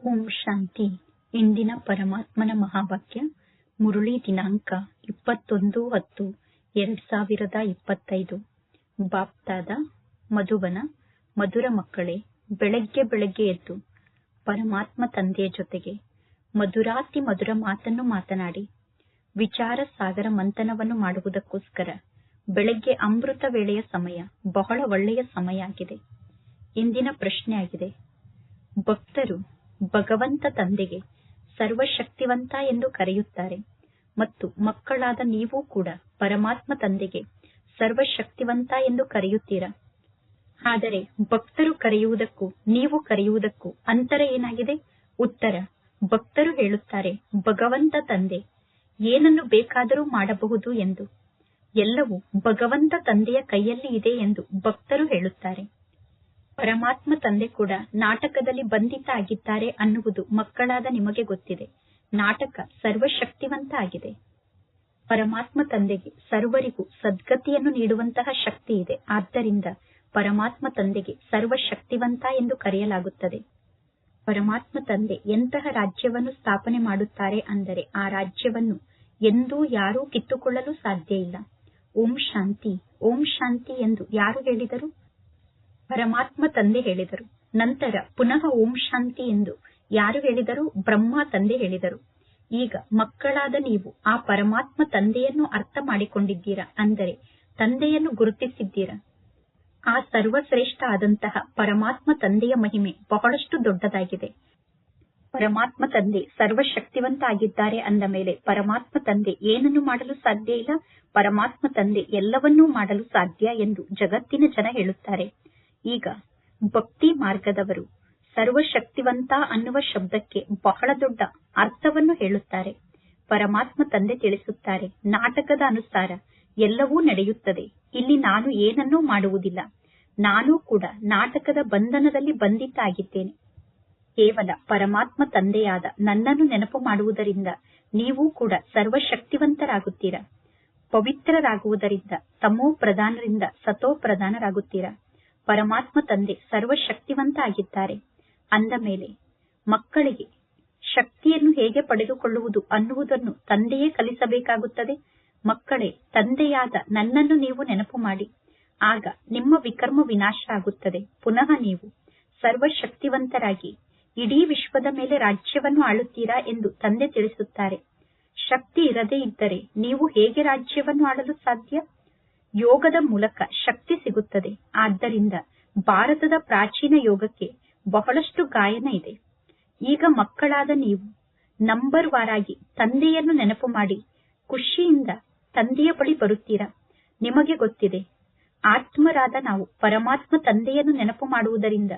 ಓಂ ಶಾಂತಿ. ಇಂದಿನ ಪರಮಾತ್ಮನ ಮಹಾವಾಕ್ಯ ಮುರುಳಿ ದಿನಾಂಕ ಇಪ್ಪತ್ತೊಂದು ಹತ್ತು, ಎರಡ್ ಸಾವಿರದ ಇಪ್ಪತ್ತೈದು. ಬಾಪ್ತಾದ ಮಧುಬನ, ಮಧುರ ಮಕ್ಕಳೇ, ಬೆಳಗ್ಗೆ ಬೆಳಗ್ಗೆ ಎದ್ದು ಪರಮಾತ್ಮ ತಂದೆಯ ಜೊತೆಗೆ ಮಧುರಾತಿ ಮಧುರ ಮಾತನ್ನು ಮಾತನಾಡಿ. ವಿಚಾರ ಸಾಗರ ಮಂಥನವನ್ನು ಮಾಡುವುದಕ್ಕೋಸ್ಕರ ಬೆಳಗ್ಗೆ ಅಮೃತ ವೇಳೆಯ ಸಮಯ ಬಹಳ ಒಳ್ಳೆಯ ಸಮಯ ಆಗಿದೆ. ಇಂದಿನ ಪ್ರಶ್ನೆ ಆಗಿದೆ ಭಕ್ತರು ಭಗವಂತ ತಂದೆಗೆ ಸರ್ವಶಕ್ತಿವಂತ ಎಂದು ಕರೆಯುತ್ತಾರೆ. ಮತ್ತು ಮಕ್ಕಳಾದ ನೀವು ಕೂಡ ಪರಮಾತ್ಮ ತಂದೆಗೆ ಸರ್ವಶಕ್ತಿವಂತ ಎಂದು ಕರೆಯುತ್ತೀರ? ಆದರೆ ಭಕ್ತರು ಕರೆಯುವುದಕ್ಕೂ ನೀವು ಕರೆಯುವುದಕ್ಕೂ ಅಂತರ ಏನಾಗಿದೆ? ಉತ್ತರ, ಭಕ್ತರು ಹೇಳುತ್ತಾರೆ, ಭಗವಂತ ತಂದೆ, ಏನನ್ನು ಬೇಕಾದರೂ ಮಾಡಬಹುದು ಎಂದು. ಎಲ್ಲವೂ ಭಗವಂತ ತಂದೆಯ ಕೈಯಲ್ಲಿ ಇದೆ ಎಂದು ಭಕ್ತರು ಹೇಳುತ್ತಾರೆ. ಪರಮಾತ್ಮ ತಂದೆ ಕೂಡ ನಾಟಕದಲ್ಲಿ ಬಂಧಿತ ಆಗಿದ್ದಾರೆ ಅನ್ನುವುದು ಮಕ್ಕಳಾದ ನಿಮಗೆ ಗೊತ್ತಿದೆ. ನಾಟಕ ಸರ್ವಶಕ್ತಿವಂತ ಆಗಿದೆ ಪರಮಾತ್ಮ ತಂದೆಗೆ ಸರ್ವರಿಗೂ ಸದ್ಗತಿಯನ್ನು ನೀಡುವಂತಹ ಶಕ್ತಿ ಇದೆ. ಆದ್ದರಿಂದ ಪರಮಾತ್ಮ ತಂದೆಗೆ ಸರ್ವಶಕ್ತಿವಂತ ಎಂದು ಕರೆಯಲಾಗುತ್ತದೆ. ಪರಮಾತ್ಮ ತಂದೆ ಎಂತಹ ರಾಜ್ಯವನ್ನು ಸ್ಥಾಪನೆ ಮಾಡುತ್ತಾರೆ ಅಂದರೆ ಆ ರಾಜ್ಯವನ್ನು ಎಂದೂ ಯಾರೂ ಕಿತ್ತುಕೊಳ್ಳಲು ಸಾಧ್ಯ ಇಲ್ಲ. ಓಂ ಶಾಂತಿ ಓಂ ಶಾಂತಿ ಎಂದು ಯಾರು ಹೇಳಿದರು? ಪರಮಾತ್ಮ ತಂದೆ ಹೇಳಿದರು. ನಂತರ ಪುನಃ ಓಂ ಶಾಂತಿ ಎಂದು ಯಾರು ಹೇಳಿದರು? ಬ್ರಹ್ಮ ತಂದೆ ಹೇಳಿದರು. ಈಗ ಮಕ್ಕಳಾದ ನೀವು ಆ ಪರಮಾತ್ಮ ತಂದೆಯನ್ನು ಅರ್ಥ ಮಾಡಿಕೊಂಡಿದ್ದೀರಾ? ಅಂದರೆ ತಂದೆಯನ್ನು ಗುರುತಿಸಿದ್ದೀರಾ? ಆ ಸರ್ವಶ್ರೇಷ್ಠ ಆದಂತಹ ಪರಮಾತ್ಮ ತಂದೆಯ ಮಹಿಮೆ ಬಹಳಷ್ಟು ದೊಡ್ಡದಾಗಿದೆ. ಪರಮಾತ್ಮ ತಂದೆ ಸರ್ವಶಕ್ತಿವಂತ ಆಗಿದ್ದಾರೆ ಅಂದ ಮೇಲೆ ಪರಮಾತ್ಮ ತಂದೆ ಏನನ್ನು ಮಾಡಲು ಸಾಧ್ಯ ಇಲ್ಲ? ಪರಮಾತ್ಮ ತಂದೆ ಎಲ್ಲವನ್ನೂ ಮಾಡಲು ಸಾಧ್ಯ ಎಂದು ಜಗತ್ತಿನ ಜನ ಹೇಳುತ್ತಾರೆ. ಈಗ ಭಕ್ತಿ ಮಾರ್ಗದವರು ಸರ್ವಶಕ್ತಿವಂತ ಅನ್ನುವ ಶಬ್ದಕ್ಕೆ ಬಹಳ ದೊಡ್ಡ ಅರ್ಥವನ್ನು ಹೇಳುತ್ತಾರೆ. ಪರಮಾತ್ಮ ತಂದೆ ತಿಳಿಸುತ್ತಾರೆ, ನಾಟಕದ ಅನುಸಾರ ಎಲ್ಲವೂ ನಡೆಯುತ್ತದೆ. ಇಲ್ಲಿ ನಾನು ಏನನ್ನೂ ಮಾಡುವುದಿಲ್ಲ. ನಾನು ಕೂಡ ನಾಟಕದ ಬಂಧನದಲ್ಲಿ ಬಂಧಿತ ಆಗಿದ್ದೇನೆ ಕೇವಲ ಪರಮಾತ್ಮ ತಂದೆಯಾದ ನನ್ನನ್ನು ನೆನಪು ಮಾಡುವುದರಿಂದ ನೀವು ಕೂಡ ಸರ್ವಶಕ್ತಿವಂತರಾಗುತ್ತೀರಾ? ಪವಿತ್ರರಾಗುವುದರಿಂದ, ತಮೋ ಪ್ರಧಾನರಿಂದ ಸತೋ ಪ್ರಧಾನರಾಗುತ್ತೀರಾ? ಪರಮಾತ್ಮ ತಂದೆ ಸರ್ವಶಕ್ತಿವಂತ ಆಗಿದ್ದಾರೆ ಅಂದ ಮೇಲೆ ಮಕ್ಕಳಿಗೆ ಶಕ್ತಿಯನ್ನು ಹೇಗೆ ಪಡೆದುಕೊಳ್ಳುವುದು ಅನ್ನುವುದನ್ನು ತಂದೆಯೇ ಕಲಿಸಬೇಕಾಗುತ್ತದೆ. ಮಕ್ಕಳೇ, ತಂದೆಯಾದ ನನ್ನನ್ನು ನೀವು ನೆನಪು ಮಾಡಿ. ಆಗ ನಿಮ್ಮ ವಿಕರ್ಮ ವಿನಾಶ ಆಗುತ್ತದೆ. ಪುನಃ ನೀವು ಸರ್ವಶಕ್ತಿವಂತರಾಗಿ ಇಡೀ ವಿಶ್ವದ ಮೇಲೆ ರಾಜ್ಯವನ್ನು ಆಳುತ್ತೀರಾ ಎಂದು ತಂದೆ ತಿಳಿಸುತ್ತಾರೆ. ಶಕ್ತಿ ಇರದೇ ಇದ್ದರೆ ನೀವು ಹೇಗೆ ರಾಜ್ಯವನ್ನು ಆಳಲು ಸಾಧ್ಯ? ಯೋಗದ ಮೂಲಕ ಶಕ್ತಿ ಸಿಗುತ್ತದೆ. ಆದ್ದರಿಂದ ಭಾರತದ ಪ್ರಾಚೀನ ಯೋಗಕ್ಕೆ ಬಹಳಷ್ಟು ಗಾಯನ ಇದೆ. ಈಗ ಮಕ್ಕಳಾದ ನೀವು ನಂಬರ್ ವಾರಾಗಿ ತಂದೆಯನ್ನು ನೆನಪು ಮಾಡಿ ಖುಷಿಯಿಂದ ತಂದೆಯ ಬಳಿ ಬರುತ್ತೀರಾ? ನಿಮಗೆ ಗೊತ್ತಿದೆ. ಆತ್ಮರಾದ ನಾವು ಪರಮಾತ್ಮ ತಂದೆಯನ್ನು ನೆನಪು ಮಾಡುವುದರಿಂದ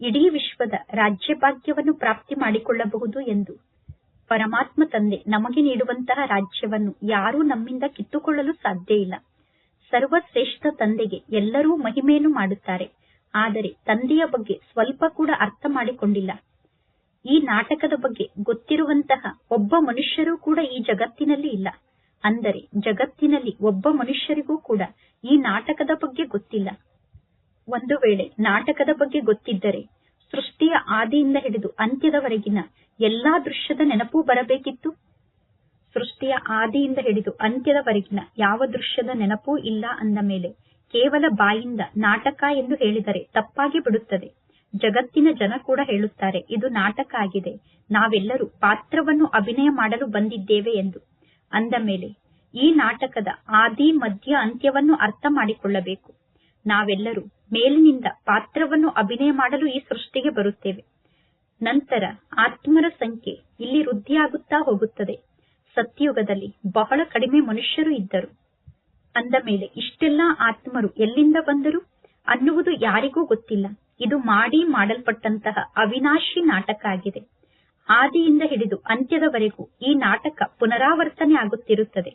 ಇಡೀ ವಿಶ್ವದ ರಾಜ್ಯಭಾಗ್ಯವನ್ನು ಪ್ರಾಪ್ತಿ ಮಾಡಿಕೊಳ್ಳಬಹುದು ಎಂದು ಪರಮಾತ್ಮ ತಂದೆ ನಮಗೆ ನೀಡುವಂತಹ ರಾಜ್ಯವನ್ನು ಯಾರೂ ನಮ್ಮಿಂದ ಕಿತ್ತುಕೊಳ್ಳಲು ಸಾಧ್ಯ ಇಲ್ಲ. ಸರ್ವಶ್ರೇಷ್ಠ ತಂದೆಗೆ ಎಲ್ಲರೂ ಮಹಿಮೆಯನ್ನು ಮಾಡುತ್ತಾರೆ. ಆದರೆ ತಂದೆಯ ಬಗ್ಗೆ ಸ್ವಲ್ಪ ಕೂಡ ಅರ್ಥ ಮಾಡಿಕೊಂಡಿಲ್ಲ. ಈ ನಾಟಕದ ಬಗ್ಗೆ ಗೊತ್ತಿರುವಂತಹ ಒಬ್ಬ ಮನುಷ್ಯರೂ ಕೂಡ ಈ ಜಗತ್ತಿನಲ್ಲಿ ಇಲ್ಲ. ಅಂದರೆ ಜಗತ್ತಿನಲ್ಲಿ ಒಬ್ಬ ಮನುಷ್ಯರಿಗೂ ಕೂಡ ಈ ನಾಟಕದ ಬಗ್ಗೆ ಗೊತ್ತಿಲ್ಲ. ಒಂದು ವೇಳೆ ನಾಟಕದ ಬಗ್ಗೆ ಗೊತ್ತಿದ್ದರೆ ಸೃಷ್ಟಿಯ ಆದಿಯಿಂದ ಹಿಡಿದು ಅಂತ್ಯದವರೆಗಿನ ಎಲ್ಲಾ ದೃಶ್ಯದ ನೆನಪು ಬರಬೇಕಿತ್ತು? ಸೃಷ್ಟಿಯ ಆದಿಯಿಂದ ಹಿಡಿದು ಅಂತ್ಯದವರೆಗಿನ ಯಾವ ದೃಶ್ಯದ ನೆನಪೂ ಇಲ್ಲ ಅಂದ ಮೇಲೆ ಕೇವಲ ಬಾಯಿಂದ ನಾಟಕ ಎಂದು ಹೇಳಿದರೆ ತಪ್ಪಾಗಿ ಬಿಡುತ್ತದೆ. ಜಗತ್ತಿನ ಜನ ಕೂಡ ಹೇಳುತ್ತಾರೆ, ಇದು ನಾಟಕ ಆಗಿದೆ. ನಾವೆಲ್ಲರೂ ಪಾತ್ರವನ್ನು ಅಭಿನಯ ಮಾಡಲು ಬಂದಿದ್ದೇವೆ ಎಂದು. ಅಂದ ಮೇಲೆ, ಈ ನಾಟಕದ ಆದಿ, ಮಧ್ಯ ಅಂತ್ಯವನ್ನು ಅರ್ಥ ಮಾಡಿಕೊಳ್ಳಬೇಕು. ನಾವೆಲ್ಲರೂ ಮೇಲಿನಿಂದ ಪಾತ್ರವನ್ನು ಅಭಿನಯ ಮಾಡಲು ಈ ಸೃಷ್ಟಿಗೆ ಬರುತ್ತೇವೆ. ನಂತರ ಆತ್ಮರ ಸಂಖ್ಯೆ ಇಲ್ಲಿ ವೃದ್ಧಿಯಾಗುತ್ತಾ ಹೋಗುತ್ತದೆ. ಸತ್ಯುಗದಲ್ಲಿ ಬಹಳ ಕಡಿಮೆ ಮನುಷ್ಯರು ಇದ್ದರು. ಅಂದ ಮೇಲೆ ಇಷ್ಟೆಲ್ಲಾ ಆತ್ಮರು ಎಲ್ಲಿಂದ ಬಂದರು? ಅನ್ನುವುದು ಯಾರಿಗೂ ಗೊತ್ತಿಲ್ಲ. ಇದು ಮಾಡಿ ಮಾಡಲ್ಪಟ್ಟಂತಹ ಅವಿನಾಶಿ ನಾಟಕ ಆಗಿದೆ. ಆದಿಯಿಂದ ಹಿಡಿದು ಅಂತ್ಯದವರೆಗೂ ಈ ನಾಟಕ ಪುನರಾವರ್ತನೆ ಆಗುತ್ತಿರುತ್ತದೆ.